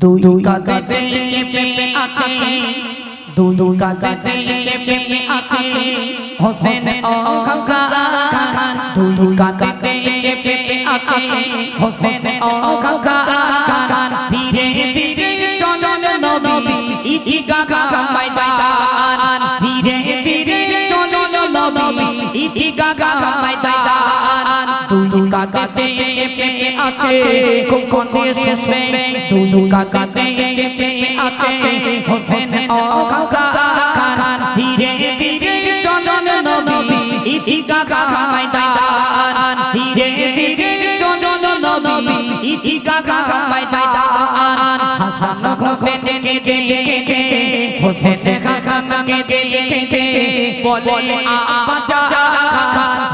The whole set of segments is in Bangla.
দুই কাঁধে চেপে আছে। দুই কাঁধে চেপে আছে। হোসেন ও হাসান দুই কাঁধে চেপে আছে। হোসেন ও ধীরে ধীরে চলন নবী ময়দান। ধীরে ধীরে চলন নবী ঈদগাহ ময়দান। দুই কাঁধে চেপে আছে দুই চেপে আছে হোসেন ও হাসান ধীরে ধীরে চলন নবী ঈদগাহ ময়দান ধীরে ধীরে চলন নবী ঈদগাহ ময়দান হাসান হোসেন কে দেখে হোসেন হাসান কে দেখে বলে আপা জান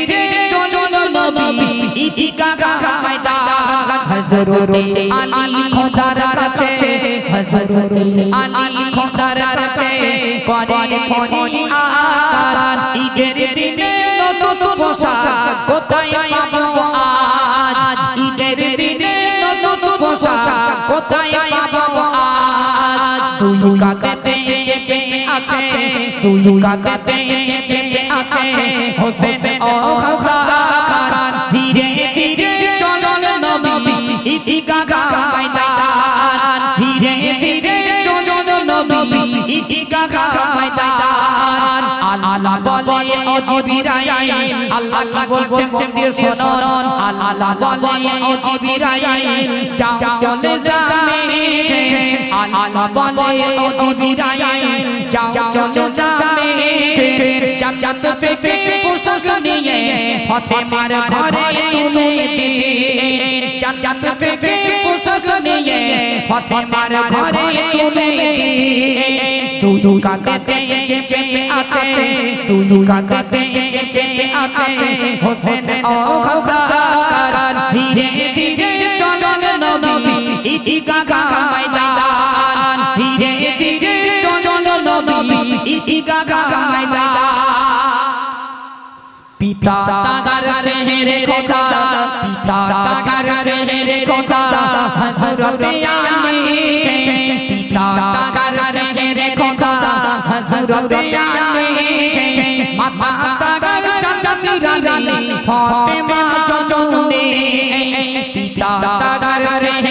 ধীরে চলন নবী ঈদগাহ ময়দান হযরতে আলী খোদার কাছে হযরতে আলী খোদার কাছে করে ফরিয়াদ ঈদের দিনে নতুন পোশাক কোথায় পাবো আছে কাকাতে চেপে আছে হোসেন ও হাসান ধীরে ধীরে চলন নবী ঈদগাহ ময়দান ধীরে ধীরে চলন নবী ঈদগাহ ময়দান আল্লাহ বলে ও জিবরাইল আল্লাহ কি বলছে মন দিয়ে শুনুন আল্লাহ বলে ও জিবরাইল যাও চলে যাবে আল্লাহ বলে ও জিবরাইল যাও চলে যাবে জান্নাত থেকে প্রশাসন নিয়ে ফাতেমার ঘরে তুলে দিন জান্নাত থেকে প্রশাসন নিয়ে ফাতেমার ঘরে তুলে দিন তুই কাকাতে চেপে আছে তুই কাকাতে চেপে আছে হোসেন ও হাসান ধীরে ধীরে চলন নবী ঈদগাহ ময়দান ধীরে নবী ঈদগাহ ময়দান পিতা তাগার শহরে খোদা, পিতা তাগার শহরে খোদা, হযরত আলী। পিতা তাগার শহরে খোদা, হযরত আলী। মাতা তাগার চাচাতি রানী ফাতেমা চচুনে পিতা তাগার শহরে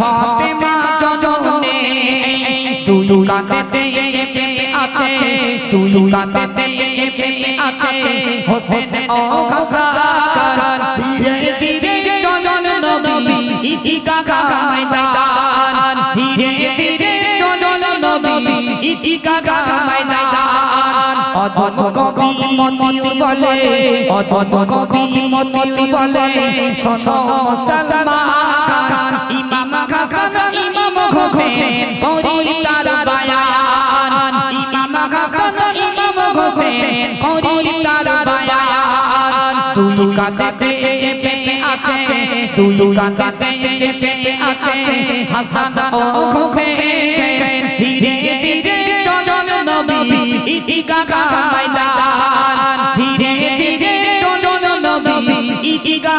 ফাতেমা জজনে তুই কাঁদতে চেপে আছে তুই কাঁদতে চেপে আছে হোসেন ও হাসান ধীরে ধীরে চলন নবী ঈদগাহ ময়দান ধীরে ধীরে চলন নবী ময়দান অদন কবি মতিউর বলে অদন কবি মতিউর বলে শোনো মুসলমান কাঁদতে চেপে আছে তুই কাঁদতে চেপে আছে হাসান ও হোসেন ধীরে ধীরে চলন নবী ঈদগাহ ময়দান। ধীরে ধীরে চলন নবী ঈদগাহ